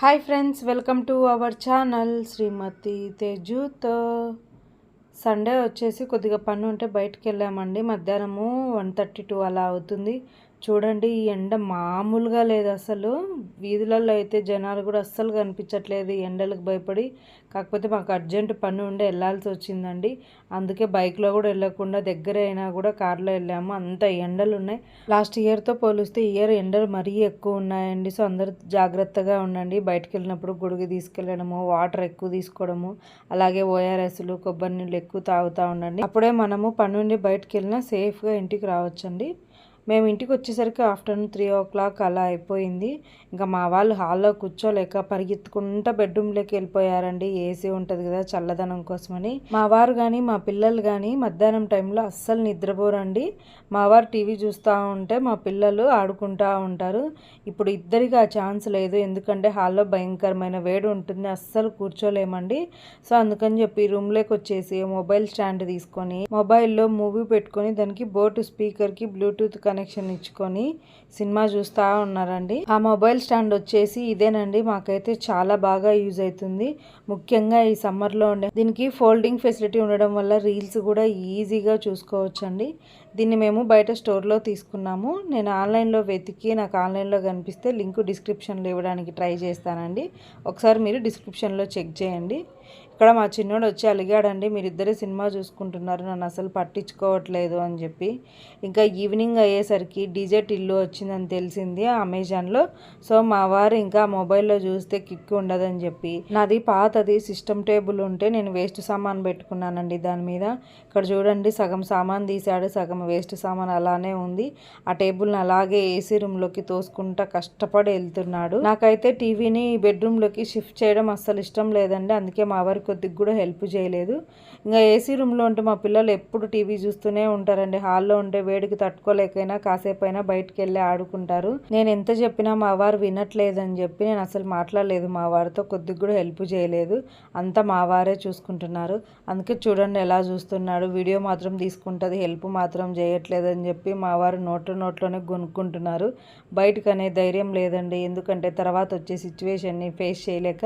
Hi friends welcome to our channel Srimathi తేజుతో Sunday వచ్చేసి కొద్దిగా పని ఉంటే బయటకు వెళ్ళామండి. మధ్యాహ్నము వన్ థర్టీ టూ అలా అవుతుంది. చూడండి ఈ ఎండ మామూలుగా లేదు అసలు. వీధులలో అయితే జనాలు కూడా అస్సలు కనిపించట్లేదు ఎండలకు భయపడి. కాకపోతే మాకు అర్జెంట్ పని ఉండి వెళ్ళాల్సి వచ్చిందండి. అందుకే బైక్లో కూడా వెళ్ళకుండా దగ్గర అయినా కూడా కార్లో వెళ్ళాము. అంత ఎండలు ఉన్నాయి. లాస్ట్ ఇయర్తో పోలిస్తే ఇయర్ ఎండలు మరీ ఎక్కువ ఉన్నాయండి. సో అందరూ జాగ్రత్తగా ఉండండి. బయటకు వెళ్ళినప్పుడు గొడుగు తీసుకెళ్ళడము వాటర్ ఎక్కువ తీసుకోవడము అలాగే ఓఆర్ఎస్లు కొబ్బరి నీళ్ళు ఎక్కువ తాగుతూ ఉండండి. అప్పుడే మనము పని ఉండి బయటకు వెళ్ళినా సేఫ్గా ఇంటికి రావచ్చండి. మేము ఇంటికి వచ్చేసరికి ఆఫ్టర్నూన్ త్రీ ఓ క్లాక్ అలా అయిపోయింది. ఇంకా మా వాళ్ళు హాల్లో కూర్చోలేక పరిగెత్తుకుంటా బెడ్రూమ్లోకి వెళ్ళిపోయారండి. ఏసీ ఉంటుంది కదా చల్లదనం కోసమని. మా వారు కానీ మా పిల్లలు కానీ మధ్యాహ్నం టైంలో అస్సలు నిద్రపోరండి. మా వారు టీవీ చూస్తూ ఉంటే మా పిల్లలు ఆడుకుంటూ ఉంటారు. ఇప్పుడు ఇద్దరికి ఆ ఛాన్స్ లేదు. ఎందుకంటే హాల్లో భయంకరమైన వేడి ఉంటుంది. అస్సలు కూర్చోలేమండి. సో అందుకని చెప్పి రూమ్లోకి వచ్చేసి మొబైల్ స్టాండ్ తీసుకొని మొబైల్లో మూవీ పెట్టుకొని దానికి బోటు స్పీకర్కి బ్లూటూత్ కనెక్షన్ ఇచ్చుకొని సినిమా చూస్తూ ఉన్నారండి. ఆ మొబైల్ స్టాండ్ వచ్చేసి ఇదేనండి. మాకైతే చాలా బాగా యూజ్ అవుతుంది ముఖ్యంగా ఈ సమ్మర్లో ఉండే దీనికి ఫోల్డింగ్ ఫెసిలిటీ ఉండడం వల్ల రీల్స్ కూడా ఈజీగా చూసుకోవచ్చండి. దీన్ని మేము బయట స్టోర్లో తీసుకున్నాము. నేను ఆన్లైన్లో వెతికి నాకు ఆన్లైన్లో కనిపిస్తే లింక్ డిస్క్రిప్షన్లో ఇవ్వడానికి ట్రై చేస్తానండి. ఒకసారి మీరు డిస్క్రిప్షన్లో చెక్ చేయండి. ఇక్కడ మా చిన్నోడు వచ్చి అలిగాడండి మీరిద్దరే సినిమా చూసుకుంటున్నారు నన్ను అసలు పట్టించుకోవట్లేదు అని చెప్పి. ఇంకా ఈవినింగ్ అయ్యేసరికి డీజే టిల్లు వచ్చిందని తెలిసింది అమెజాన్లో. సో మా వారు ఇంకా మొబైల్లో చూస్తే కిక్ ఉండదని చెప్పి. నాది పాతది సిస్టమ్ టేబుల్ ఉంటే నేను వేస్ట్ సామాన్ పెట్టుకున్నానండి దాని మీద. ఇక్కడ చూడండి సగం సామాన్ తీశాడు సగం వేస్ట్ సామాన్ అలానే ఉంది. ఆ టేబుల్ని అలాగే ఏసీ రూమ్లోకి తోసుకుంటా కష్టపడి వెళ్తున్నాడు. నాకైతే టీవీని బెడ్రూమ్లోకి షిఫ్ట్ చేయడం అస్సలు ఇష్టం లేదండి. అందుకే మా వారి కొద్దిగా కూడా హెల్ప్ చేయలేదు. ఇంకా ఏసీ రూమ్లో ఉంటే మా పిల్లలు ఎప్పుడు టీవీ చూస్తూనే ఉంటారండి. హాల్లో ఉంటే వేడికి తట్టుకోలేకైనా కాసేపు అయినా బయటకు వెళ్ళి ఆడుకుంటారు. నేను ఎంత చెప్పినా మా వారు వినట్లేదని చెప్పి నేను అసలు మాట్లాడలేదు. మా వారితో కొద్దిగా కూడా హెల్ప్ చేయలేదు. అంతా మా వారే చూసుకుంటున్నారు. అందుకే చూడండి ఎలా చూస్తున్నాడు. వీడియో మాత్రం తీసుకుంటుంది హెల్ప్ మాత్రం చేయట్లేదని చెప్పి మా వారు నోట్లో నోట్లోనే కొనుక్కుంటున్నారు బయటకు అనే ధైర్యం లేదండి. ఎందుకంటే తర్వాత వచ్చే సిచ్యువేషన్ని ఫేస్ చేయలేక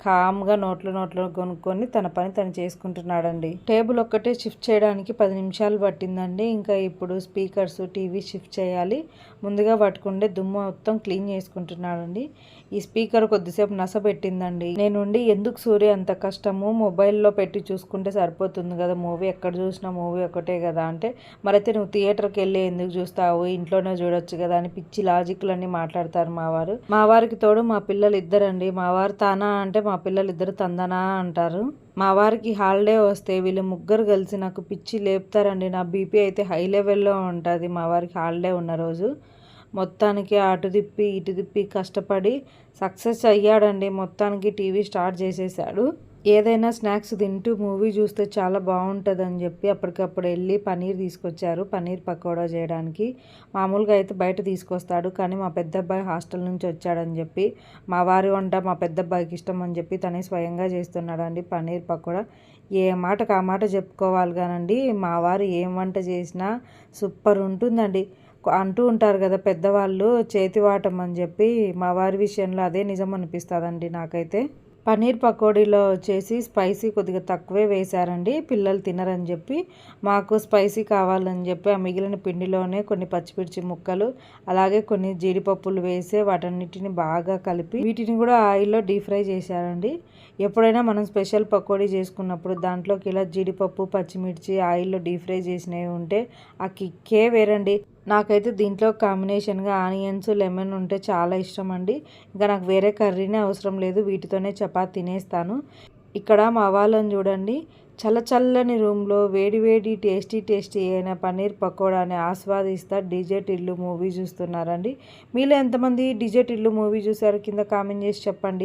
కామ్గా నోట్లో నోట్లో కొనుక్కొని తన పని తను చేసుకుంటున్నాడండి. టేబుల్ ఒక్కటే షిఫ్ట్ చేయడానికి పది నిమిషాలు పట్టిందండి. ఇంకా ఇప్పుడు స్పీకర్స్ టీవీ షిఫ్ట్ చేయాలి. ముందుగా పట్టుకుంటే దుమ్ము మొత్తం క్లీన్ చేసుకుంటున్నాడండి. ఈ స్పీకర్ కొద్దిసేపు నస పెట్టిందండి. నేనుండి ఎందుకు సూర్య అంత కష్టము? మొబైల్లో పెట్టి చూసుకుంటే సరిపోతుంది కదా. మూవీ ఎక్కడ చూసినా మూవీ ఒకటే కదా అంటే మరైతే నువ్వు థియేటర్కి వెళ్ళి ఎందుకు చూస్తావు? ఇంట్లోనే చూడొచ్చు కదా అని పిచ్చి లాజిక్లన్నీ మాట్లాడతారు మా వారు. మా వారికి తోడు మా పిల్లలు ఇద్దరండి మా వారు తానా అంటే మా పిల్లలు ఇద్దరు తందనా అంటారు. మా వారికి హాలిడే వస్తే వీళ్ళు ముగ్గురు కలిసి నాకు పిచ్చి లేపుతారండి. నా బీపీ అయితే హై లెవెల్లో ఉంటుంది. మా వారికి హాలిడే ఉన్న రోజు మొత్తానికి అటు తిప్పి ఇటు తిప్పి కష్టపడి సక్సెస్ అయ్యాడండి. మొత్తానికి టీవీ స్టార్ట్ చేసేసాడు ఏదైనా స్నాక్స్ తింటూ మూవీ చూస్తే చాలా బాగుంటుందని చెప్పి అప్పటికప్పుడు వెళ్ళి పనీర్ తీసుకొచ్చారు. పనీర్ పకోడా చేయడానికి. మామూలుగా అయితే బయట తీసుకొస్తాడు కానీ మా పెద్ద అబ్బాయి హాస్టల్ నుంచి వచ్చాడని చెప్పి మా వారి వంట మా పెద్ద అబ్బాయికి ఇష్టం అని చెప్పి తనే స్వయంగా చేస్తున్నాడండి పనీర్ పకోడా. ఏ మాటకు ఆ మాట చెప్పుకోవాలి కానండి మా వారు ఏం వంట చేసినా సూపర్ ఉంటుందండి. అంటూ ఉంటారు కదా పెద్దవాళ్ళు చేతి వాటం అని చెప్పి మా వారి విషయంలో అదే నిజం అనిపిస్తుందండి నాకైతే. పన్నీర్ పకోడీలో వచ్చేసి స్పైసీ కొద్దిగా తక్కువే వేశారండి. పిల్లలు తినరని చెప్పి మాకు స్పైసీ కావాలని చెప్పి ఆ మిగిలిన పిండిలోనే కొన్ని పచ్చిమిర్చి ముక్కలు అలాగే కొన్ని జీడిపప్పులు వేసి వాటన్నిటిని బాగా కలిపి వీటిని కూడా ఆయిల్లో డీప్ ఫ్రై చేశారండి. ఎప్పుడైనా మనం స్పెషల్ పకోడీ చేసుకున్నప్పుడు దాంట్లోకి ఇలా జీడిపప్పు పచ్చిమిర్చి ఆయిల్లో డీప్ ఫ్రై చేసినవి ఉంటే ఆ కిక్కే వేరండి. నాకైతే దీంట్లో కాంబినేషన్గా ఆనియన్స్ లెమన్ ఉంటే చాలా ఇష్టం అండి ఇంకా నాకు వేరే కర్రీనే అవసరం లేదు వీటితోనే చపాతి తినేస్తాను. ఇక్కడ మా వాళ్ళని చూడండి చల్ల చల్లని రూమ్లో వేడి వేడి టేస్టీ టేస్టీ అయిన పన్నీర్ పకోడాని ఆస్వాదిస్తా డిజెట్ ఇల్లు మూవీ చూస్తున్నారండి. మీలో ఎంతమంది డిజెట్ ఇల్లు మూవీ చూసారు కింద కామెంట్ చేసి చెప్పండి.